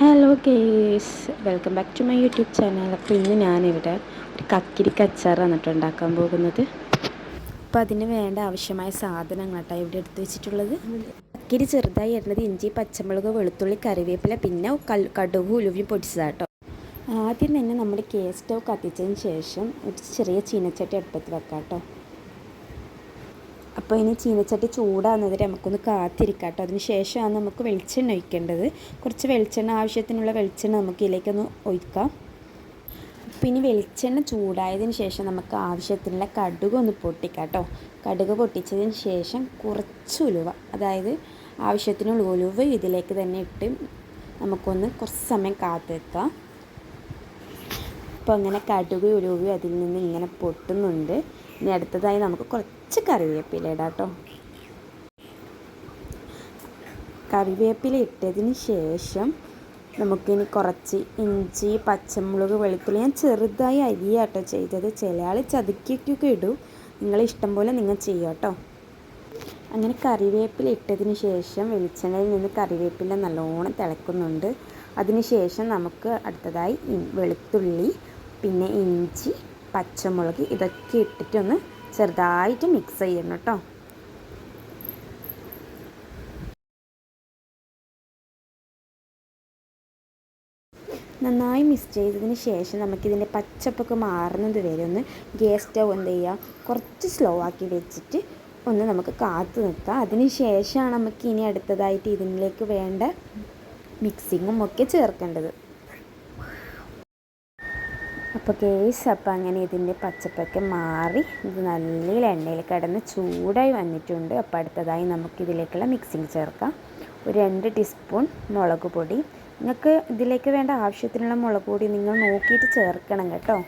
Hello guys welcome back to my YouTube channel അപ്പോൾ ഇന്ന് ഞാനിവിടെ ഒരു കക്കിരിക്ക അച്ചാറാണ് കേട്ടോ ഉണ്ടാക്കാൻ പോകുന്നത്. അപ്പോൾ അതിന് വേണ്ട ആവശ്യമായ സാധനങ്ങൾ കേട്ടോ ഇവിടെ എടുത്തു വെച്ചിട്ടുള്ളത്. കക്കിരി ചെറുതായി ഇടുന്നത് ഇഞ്ചി പച്ചമുളക് വെളുത്തുള്ളി കറിവേപ്പില പിന്നെ കടുക് ഉലുവി പൊടിച്ചതാട്ടോ. ആദ്യം തന്നെ നമ്മുടെ കേസ് സ്റ്റവ് കത്തിച്ചതിന് ശേഷം ഒരു ചെറിയ ചീനച്ചട്ടി അടുപ്പത്ത് വെക്കാം കേട്ടോ അപ്പോൾ ഇനി ചീനച്ചട്ടി ചൂടാകുന്നത് നമുക്കൊന്ന് കാത്തിരിക്കാം കേട്ടോ അതിന് ശേഷമാണ് നമുക്ക് വെളിച്ചെണ്ണ ഒഴിക്കേണ്ടത്. കുറച്ച് വെളിച്ചെണ്ണ ആവശ്യത്തിനുള്ള വെളിച്ചെണ്ണ നമുക്ക് ഇതിലേക്കൊന്ന് ഒഴിക്കാം. ഇനി വെളിച്ചെണ്ണ ചൂടായതിന് ശേഷം നമുക്ക് ആവശ്യത്തിനുള്ള കടുക് ഒന്ന് പൊട്ടിക്കാം കേട്ടോ കടുക് പൊട്ടിച്ചതിന് ശേഷം കുറച്ച് ഉലുവ അതായത് ആവശ്യത്തിനുള്ള ഉലുവ ഇതിലേക്ക് തന്നെ ഇട്ട് നമുക്കൊന്ന് കുറച്ച് സമയം കാത്തു വെക്കാം അപ്പോൾ അങ്ങനെ കടുക് ഉരുവി അതിൽ നിന്ന് ഇങ്ങനെ പൊട്ടുന്നുണ്ട്. ഇനി അടുത്തതായി നമുക്ക് കുറച്ച് കറിവേപ്പില ഇടാട്ടോ. കറിവേപ്പില ഇട്ടതിന് ശേഷം നമുക്കിനി കുറച്ച് ഇഞ്ചി പച്ചമുളക് വെളുത്തുള്ളി ഞാൻ ചെറുതായി അരിയാട്ടോ ചെയ്തത്. ചില ആൾ ചതുക്കിയൊക്കെ ഇടും. നിങ്ങളെ ഇഷ്ടം പോലെ നിങ്ങൾ ചെയ്യുക കേട്ടോ അങ്ങനെ കറിവേപ്പില ഇട്ടതിന് ശേഷം വെളിച്ചെണ്ണയിൽ നിന്ന് കറിവേപ്പില നല്ലോണം തിളക്കുന്നുണ്ട്. അതിന് ശേഷം നമുക്ക് അടുത്തതായി വെളുത്തുള്ളി പിന്നെ ഇഞ്ചി പച്ചമുളക് ഇതൊക്കെ ഇട്ടിട്ടൊന്ന് ചെറുതായിട്ട് മിക്സ് ചെയ്യണം കേട്ടോ നന്നായി മിക്സ് ചെയ്തതിന് ശേഷം നമുക്കിതിന്റെ പച്ചപ്പൊക്കെ മാറുന്നത് വരെ ഒന്ന് ഗ്യാസ് സ്റ്റവ് എന്ത് ചെയ്യുക കുറച്ച് സ്ലോ ആക്കി വെച്ചിട്ട് ഒന്ന് നമുക്ക് കാത്തു നിൽക്കാം അതിന് ശേഷമാണ് നമുക്ക് ഇനി അടുത്തതായിട്ട് ഇതിലേക്ക് വേണ്ട മിക്സിങ്ങും ഒക്കെ ചേർക്കേണ്ടത്. അപ്പോൾ കേസ് അപ്പം അങ്ങനെ ഇതിന്റെ പച്ചപ്പൊക്കെ മാറി ഇത് നല്ല എണ്ണയിൽ കിടന്ന് ചൂടായി വന്നിട്ടുണ്ട്. അപ്പോൾ അടുത്തതായി നമുക്കിതിലേക്കുള്ള മിക്സിങ് ചേർക്കാം. ഒരു രണ്ട് ടീസ്പൂൺ മുളക് പൊടി. നിങ്ങൾക്ക് ഇതിലേക്ക് വേണ്ട ആവശ്യത്തിനുള്ള മുളക് പൊടി നിങ്ങൾ നോക്കിയിട്ട് ചേർക്കണം കേട്ടോ.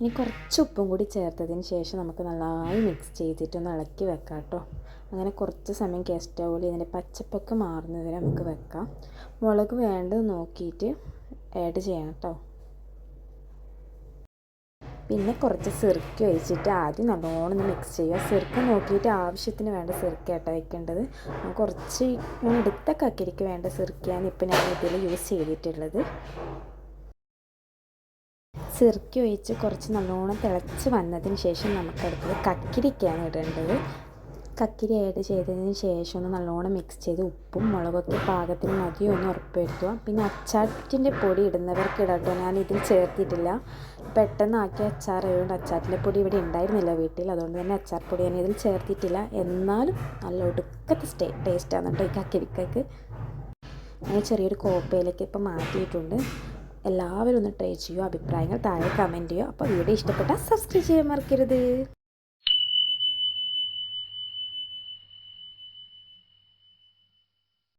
ഇനി കുറച്ച് ഉപ്പും കൂടി ചേർത്തതിന് ശേഷം നമുക്ക് നന്നായി മിക്സ് ചെയ്തിട്ടൊന്ന് ഇളക്കി വെക്കാം കേട്ടോ. അങ്ങനെ കുറച്ച് സമയം ഗസ്റ്റ് സ്റ്റൗവിൽ ഇതിന്റെ പച്ചപ്പൊക്കെ മാറുന്നവരെ നമുക്ക് വെക്കാം. മുളക് വേണ്ടത് നോക്കിയിട്ട് ആഡ് ചെയ്യണം കേട്ടോ. പിന്നെ കുറച്ച് സിറുക്കി ഒഴിച്ചിട്ട് ആദ്യം നല്ലോണം ഒന്ന് മിക്സ് ചെയ്യുക. സിറുക്ക നോക്കിയിട്ട് ആവശ്യത്തിന് വേണ്ട സിർക്ക് കേട്ടോ വെക്കേണ്ടത്. കുറച്ച് ഞാൻ എടുത്ത കക്കരിക്ക് വേണ്ട സിറുക്കയാണ് ഇപ്പം ഞാൻ ഇതിൽ യൂസ് ചെയ്തിട്ടുള്ളത്. സിറുക്കി ഒഴിച്ച് കുറച്ച് നല്ലോണം തിളച്ച് വന്നതിന് ശേഷം നമുക്കടുത്തത് കക്കിരിക്കയാണ് ഇടേണ്ടത്. കക്കിരി ആഡ് ചെയ്തതിന് ശേഷം ഒന്ന് നല്ലോണം മിക്സ് ചെയ്ത് ഉപ്പും മുളകൊക്കെ പാകത്തിന് മതിയോ ഒന്ന് ഉറപ്പുവരുത്തുക. പിന്നെ അച്ചാറ്റിന്റെ പൊടി ഇടുന്നവർക്ക് ഇടട്ടോ ഞാൻ ഇതിൽ ചേർത്തിട്ടില്ല. പെട്ടെന്ന് ആക്കിയ അച്ചാർ ആയതുകൊണ്ട് അച്ചാറിന്റെ പൊടി ഇവിടെ ഉണ്ടായിരുന്നില്ല വീട്ടിൽ. അതുകൊണ്ട് തന്നെ അച്ചാർ പൊടി ഞാൻ ഇതിൽ ചേർത്തിട്ടില്ല. എന്നാലും നല്ല ഒടുക്കത്തെ സ്റ്റേ ടേസ്റ്റാണ് കേട്ടോ ഈ കക്കിരിക്കക്ക്. ഞാൻ ചെറിയൊരു കോപ്പയിലേക്ക് ഇപ്പോൾ മാറ്റിയിട്ടുണ്ട്. എല്ലാവരും ഒന്ന് ട്രൈ ചെയ്യുക. അഭിപ്രായങ്ങൾ താഴെ കമന്റ് ചെയ്യുക. അപ്പോൾ വീഡിയോ ഇഷ്ടപ്പെട്ടാൽ സബ്സ്ക്രൈബ് ചെയ്യാൻ മറക്കരുത്.